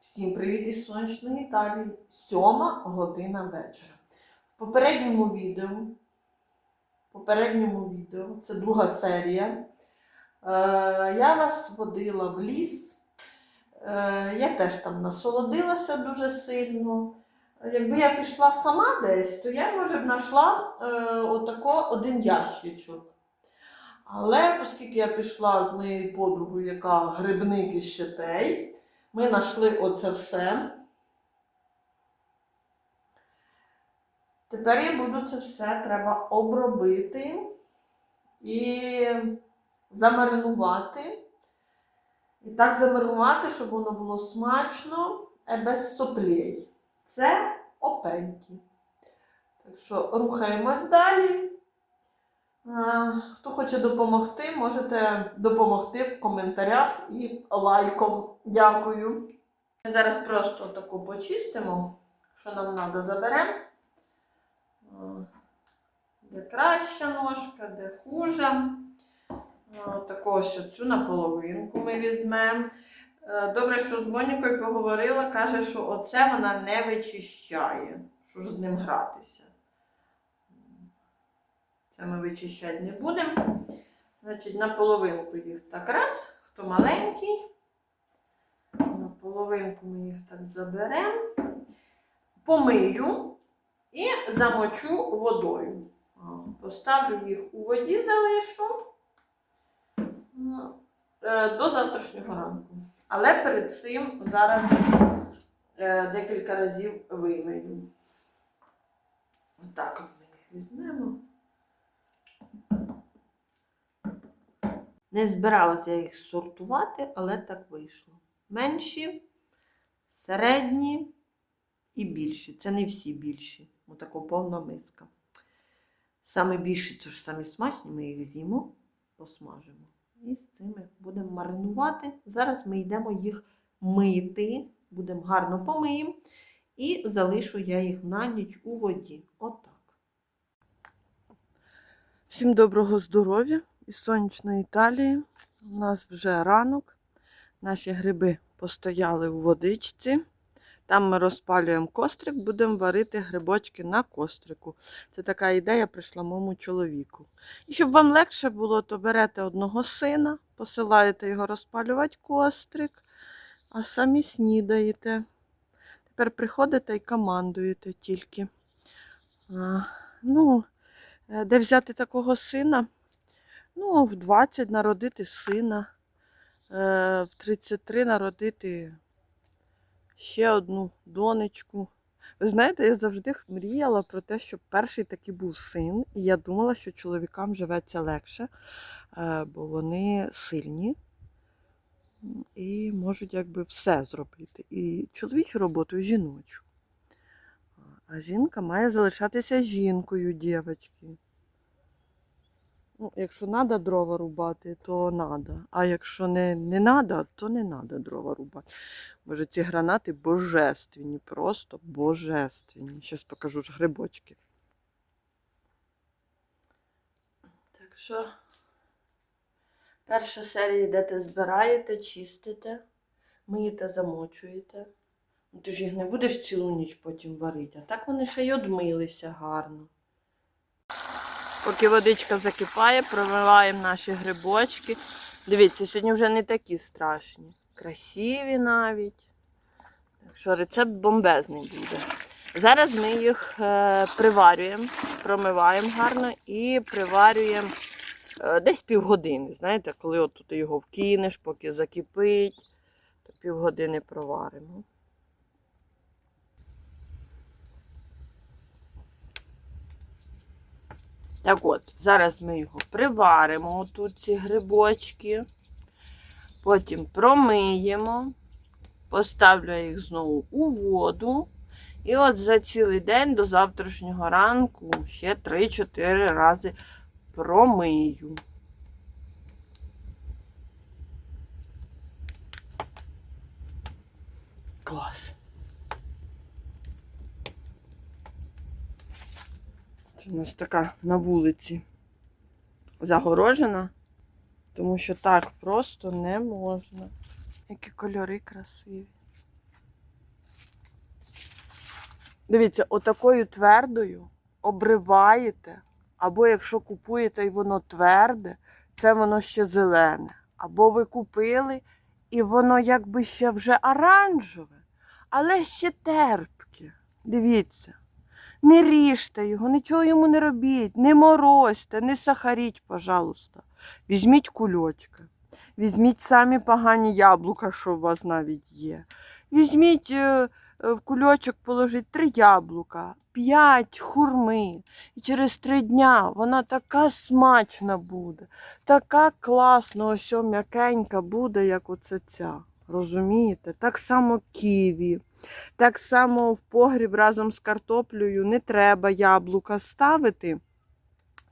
Всім привіт із сонячної Італії. Сьома година вечора. В попередньому відео, попередньому відео, це друга серія. Е, я вас водила в ліс. Е, я теж там насолодилася дуже сильно. Якби я пішла сама десь, то я, може б, знайшла е, отако один ящичок. Але оскільки я пішла з моєю подругою, яка грибник із щетей, ми знайшли оце все. Тепер я буду це все треба обробити і замаринувати. І так замаринувати, щоб воно було смачно, е, без соплей. Це опеньки. Так що рухаємось далі. А, Хто хоче допомогти, можете допомогти в коментарях і лайком. Дякую. Ми зараз просто таку почистимо, що нам треба, заберемо. Де краща ножка, де хуже. А, Таку ось цю наполовинку ми візьмемо. Е, Добре, що з Монікою поговорила, каже, що оце вона не вичищає. Що ж з ним гратися? Це ми вичищати не будемо. Значить, на половинку їх так раз, хто маленький. На половинку ми їх так заберемо, помию і замочу водою. Поставлю їх у воді, залишу ну, е, до завтрашнього ранку. Але перед цим зараз е, декілька разів вимию. Отак от ми їх візьмемо. Не збиралася їх сортувати, але так вийшло. Менші, середні і більші. Це не всі більші. Отако повна миска. Саме більші, це ж самі смачні, ми їх з'їмо, посмажимо. І з цими будемо маринувати. Зараз ми йдемо їх мити, будемо гарно помиємо. І залишу я їх на ніч у воді. Отак. Всім доброго здоров'я із сонячної Італії. У нас вже ранок. Наші гриби постояли у водичці. Там ми розпалюємо кострик, будемо варити грибочки на кострику. Це така ідея прийшла моєму чоловіку. І щоб вам легше було, то берете одного сина, посилаєте його розпалювати кострик, а самі снідаєте. Тепер приходите і командуєте тільки. А, ну, е, де взяти такого сина? Ну, в 20 народити сина, е, в 33 народити ще одну донечку. Ви знаєте, я завжди мріяла про те, щоб перший такий був син, і я думала, що чоловікам живеться легше, е, бо вони сильні і можуть якби все зробити. І чоловічу роботу, і жіночу. А жінка має залишатися жінкою, дівчатки. Ну, якщо треба дрова рубати, то треба. А якщо не, не треба, то не треба дрова рубати. Боже, ці гранати божественні, просто божественні. Зараз покажу ж грибочки. Так що перша серія йдете, збираєте, чистите, миєте, замочуєте. Ну, ти ж їх не будеш цілу ніч потім варити, а так вони ще й одмилися гарно. Поки водичка закипає, промиваємо наші грибочки. Дивіться, сьогодні вже не такі страшні. Красиві навіть. Так що рецепт бомбезний буде. Зараз ми їх е, приварюємо, промиваємо гарно і приварюємо е, десь півгодини. Знаєте, коли от ти його вкинеш, поки закипить, то півгодини проваримо. Так от, зараз ми його приваримо, тут ці грибочки, потім промиємо, поставлю їх знову у воду. І от за цілий день до завтрашнього ранку ще 3-4 рази промию. Клас. У нас така на вулиці загорожена, тому що так просто не можна. Які кольори красиві. Дивіться, отакою твердою обриваєте, або якщо купуєте і воно тверде, це воно ще зелене. Або ви купили, і воно якби ще вже оранжеве, але ще терпке. Дивіться. Не ріжте його, нічого йому не робіть, не морозьте, не сахаріть, пожалуйста. Візьміть кульочки, візьміть самі погані яблука, що у вас навіть є. Візьміть е, е, в кульочок, положіть три яблука, п'ять хурми. І через три дня вона така смачна буде, така класна, ось м'якенька буде, як оце ця. Розумієте? Так само ківі. Так само в погріб разом з картоплею не треба яблука ставити,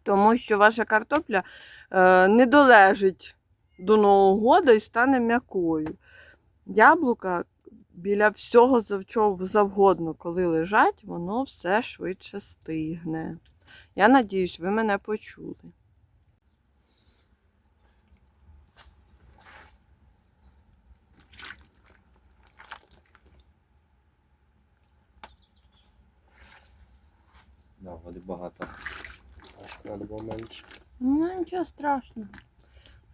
тому що ваша картопля е, не долежить до Нового года і стане м'якою. Яблука біля всього завгодно, коли лежать, воно все швидше стигне. Я надіюсь, ви мене почули. Да, води багато. Треба було менше. Ну, нічого страшного.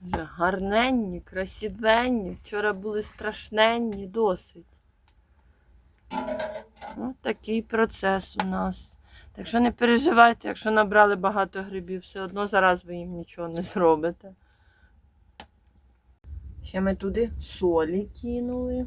Вже гарненні, красивенні. Вчора були страшненні, досить. Ось такий процес у нас. Так що не переживайте, якщо набрали багато грибів, все одно зараз ви їм нічого не зробите. Ще ми туди солі кинули.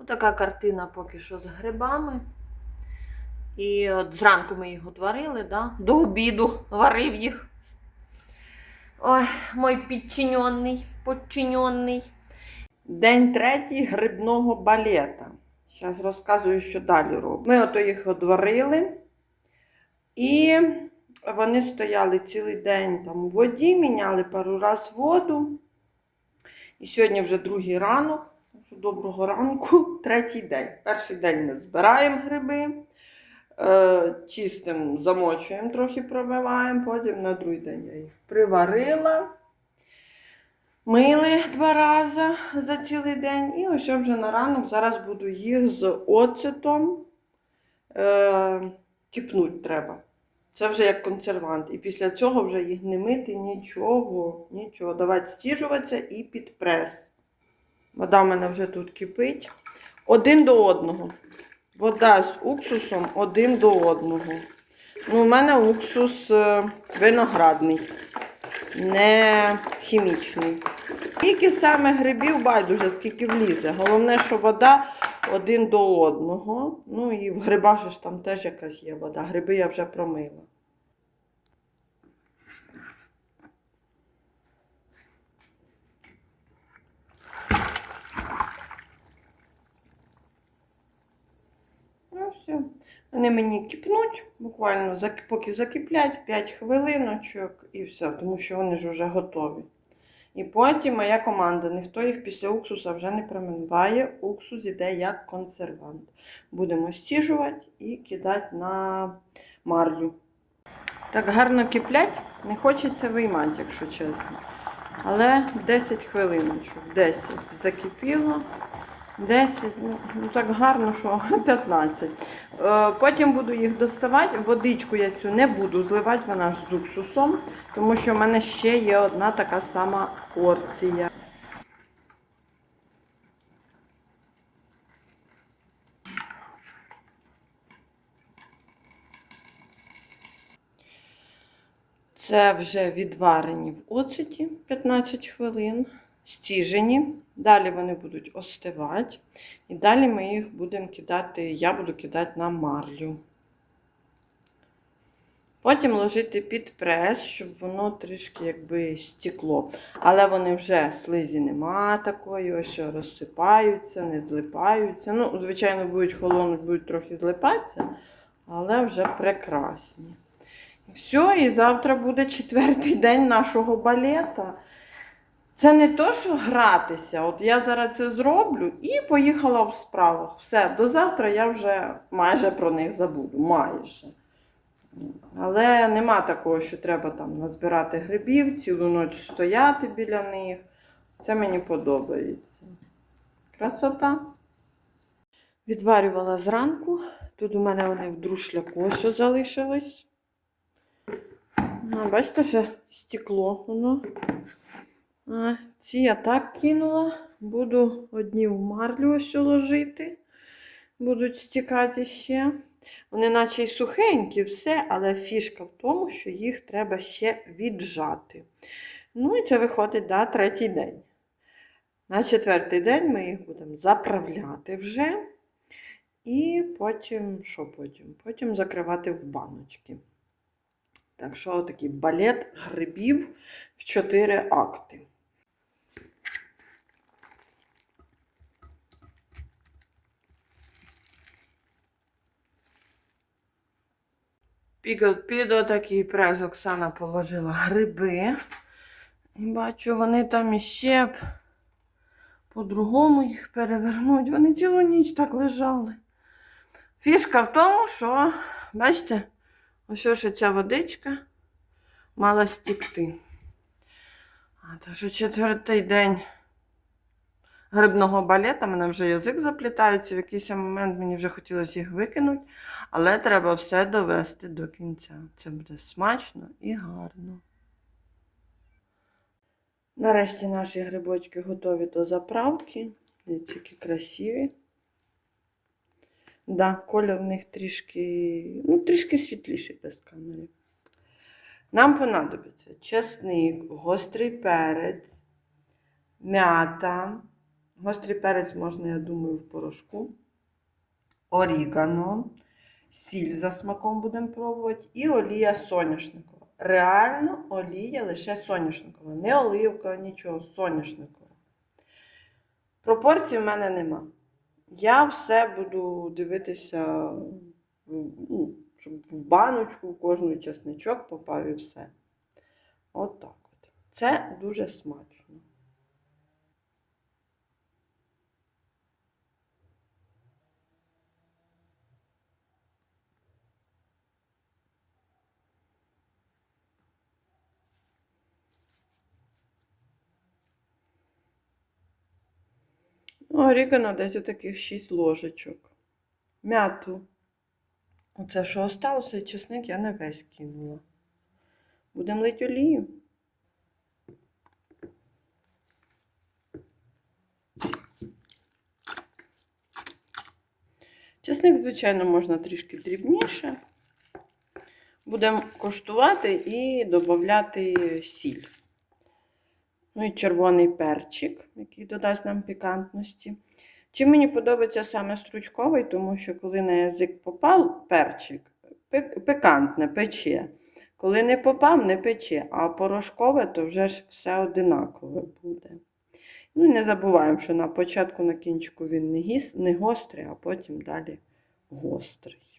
Отака картина поки що з грибами. І от зранку ми їх отварили, да? до обіду варив їх. Ой, мой підчиненний, подчиненний. День третій грибного балета. Зараз розказую, що далі робимо. Ми ото їх одварили. І вони стояли цілий день там у воді, міняли пару раз воду. І сьогодні вже другий ранок. Що Доброго ранку, третій день. Перший день ми збираємо гриби, е, чистим, замочуємо, трохи промиваємо, потім на другий день я їх приварила. Мили два рази за цілий день. І ось вже на ранок зараз буду їх з оцетом е, кипнуть треба. Це вже як консервант. І після цього вже їх не мити нічого, нічого. Давати стіжуватися і під прес. Вода в мене вже тут кипить. Один до одного. Вода з уксусом один до одного. Ну, у мене уксус е, виноградний, не хімічний. Скільки саме грибів, байдуже, скільки влізе. Головне, що вода один до одного. Ну і в грибах ж там теж якась є вода. Гриби я вже промила. Ну, все. Вони мені кипнуть, буквально поки закиплять 5 хвилиночок і все, тому що вони ж вже готові. І потім моя команда, ніхто їх після уксуса вже не промиває. Уксус іде як консервант. Будемо стіжувати і кидати на марлю. Так гарно киплять, не хочеться виймати, якщо чесно. Але 10 хвилиночок, 10 закипіло. 10, ну, ну так гарно, що 15. Е, Потім буду їх доставати. Водичку я цю не буду зливати, вона ж з уксусом, тому що в мене ще є одна така сама порція. Це вже відварені в оцеті 15 хвилин, стіжені. Далі вони будуть остивати. І далі ми їх будемо кидати, я буду кидати на марлю. Потім ложити під прес, щоб воно трішки якби стекло. Але вони вже слизі нема такої, ось розсипаються, не злипаються. Ну, звичайно, будуть холонуть, будуть трохи злипатися, але вже прекрасні. Все, і завтра буде четвертий день нашого балета. Це не то, що гратися. От я зараз це зроблю і поїхала в справу. Все, до завтра я вже майже про них забуду. Майже. Але нема такого, що треба там назбирати грибів, цілу ніч стояти біля них. Це мені подобається. Красота. Відварювала зранку. Тут у мене вони в друшляку ось залишились. Бачите, ще стекло воно. Ці я так кинула. Буду одні в марлю ось ложити. Будуть стікати ще. Вони наче й сухенькі, все, але фішка в тому, що їх треба ще віджати. Ну і це виходить да, третій день. На четвертий день ми їх будемо заправляти вже. І потім, що потім? Потім закривати в баночки. Так що такий балет грибів в чотири акти. Під, отакий прес Оксана положила гриби. І бачу, вони там іще б по-другому їх перевернуть. Вони цілу ніч так лежали. Фішка в тому, що, бачите, ось ось ця водичка мала стікти. А так що четвертий день грибного балета, мене вже язик заплітається. В якийсь момент мені вже хотілося їх викинути, але треба все довести до кінця. Це буде смачно і гарно. Нарешті наші грибочки готові до заправки. Дивіться, які красиві. Да, колір в них трішки, ну, трішки світліший без камери. Нам понадобиться чесник, гострий перець, м'ята. Гострий перець можна, я думаю, в порошку. Орігано, сіль за смаком будемо пробувати, і олія соняшникова. Реально олія лише соняшникова. Не оливкова, нічого, соняшникова. Пропорцій в мене нема. Я все буду дивитися, ну, щоб в баночку, в кожну чесничок попав і все. От так от. Це дуже смачно. Орігано десь таких 6 ложечок. М'яту. Оце, що остався, чесник я не весь кинула. Будемо лить олію. Чесник, звичайно, можна трішки дрібніше. Будемо коштувати і додати сіль. Ну і червоний перчик, який додасть нам пікантності. Чим мені подобається саме стручковий, тому що коли на язик попав перчик, пикантне пече. Коли не попав, не пече, а порошкове, то вже ж все одинакове буде. Ну і не забуваємо, що на початку на кінчику він не, гіс, не гострий, а потім далі гострий.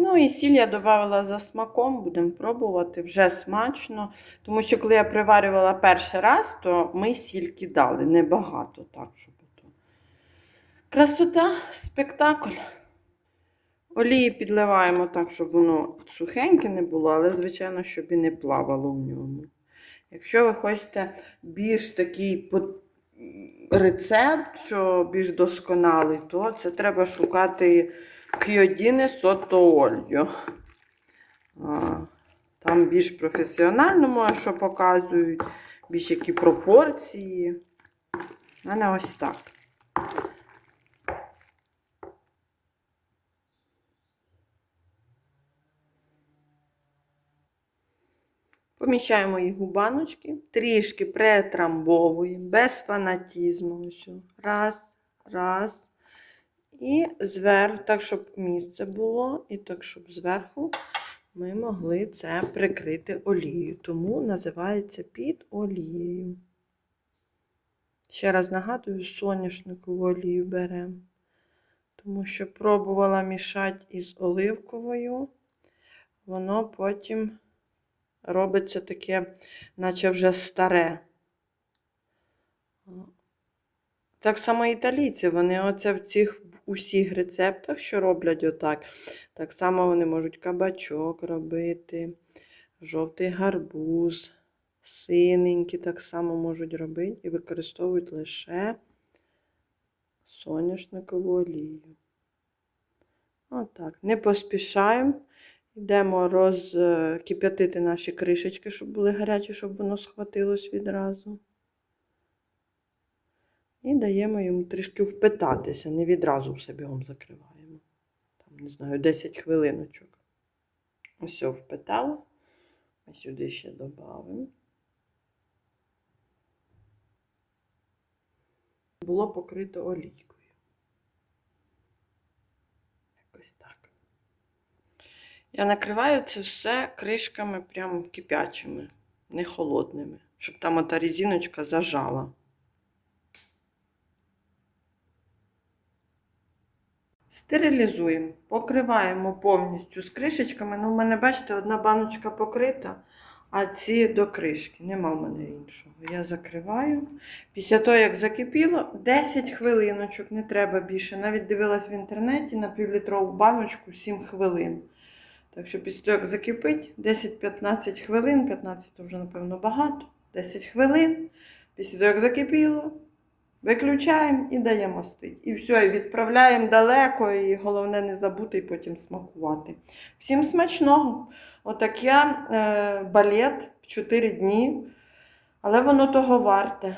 Ну і сіль я додавала за смаком, будемо пробувати, вже смачно. Тому що коли я приварювала перший раз, то ми сіль кидали небагато, так, щоб то. Красота, спектакль. Олії підливаємо так, щоб воно сухеньке не було, але, звичайно, щоб і не плавало в ньому. Якщо ви хочете більш такий рецепт, що більш досконалий, то це треба шукати Кйодіне сотоолью. Там більш професіонально, може, що показують, більш які пропорції. У мене ось так. Поміщаємо їх у баночки, трішки претрамбовуємо, без фанатізму. Раз, раз. І зверху, так, щоб місце було, і так, щоб зверху ми могли це прикрити олією. Тому називається під олією. Ще раз нагадую, соняшникову олію беремо. Тому що пробувала мішати із оливковою, воно потім робиться таке, наче вже старе. Так само італійці, вони оце в цих в усіх рецептах, що роблять отак. Так само вони можуть кабачок робити, жовтий гарбуз, синенький так само можуть робити і використовують лише соняшникову олію. Отак. Не поспішаємо. Йдемо розкип'ятити наші кришечки, щоб були гарячі, щоб воно схватилось відразу. І даємо йому трішки впитатися, не відразу все бігом закриваємо. Там, не знаю, 10 хвилиночок. Ось впитало. Ми сюди ще додамо. Було покрито олійкою. Якось так. Я накриваю це все кришками прям кипячими, не холодними, щоб там ота резиночка зажала. Стерилізуємо, покриваємо повністю з кришечками. Ну, в мене, бачите, одна баночка покрита, а ці до кришки. Нема в мене іншого. Я закриваю. Після того, як закипіло, 10 хвилиночок, не треба більше. Навіть дивилась в інтернеті на півлітрову баночку 7 хвилин. Так що після того, як закипить, 10-15 хвилин, 15 то вже, напевно, багато, 10 хвилин. Після того, як закипіло, виключаємо і даємо стить. І все, і відправляємо далеко, і головне не забути і потім смакувати. Всім смачного! Отак я е, балет в 4 дні, але воно того варте.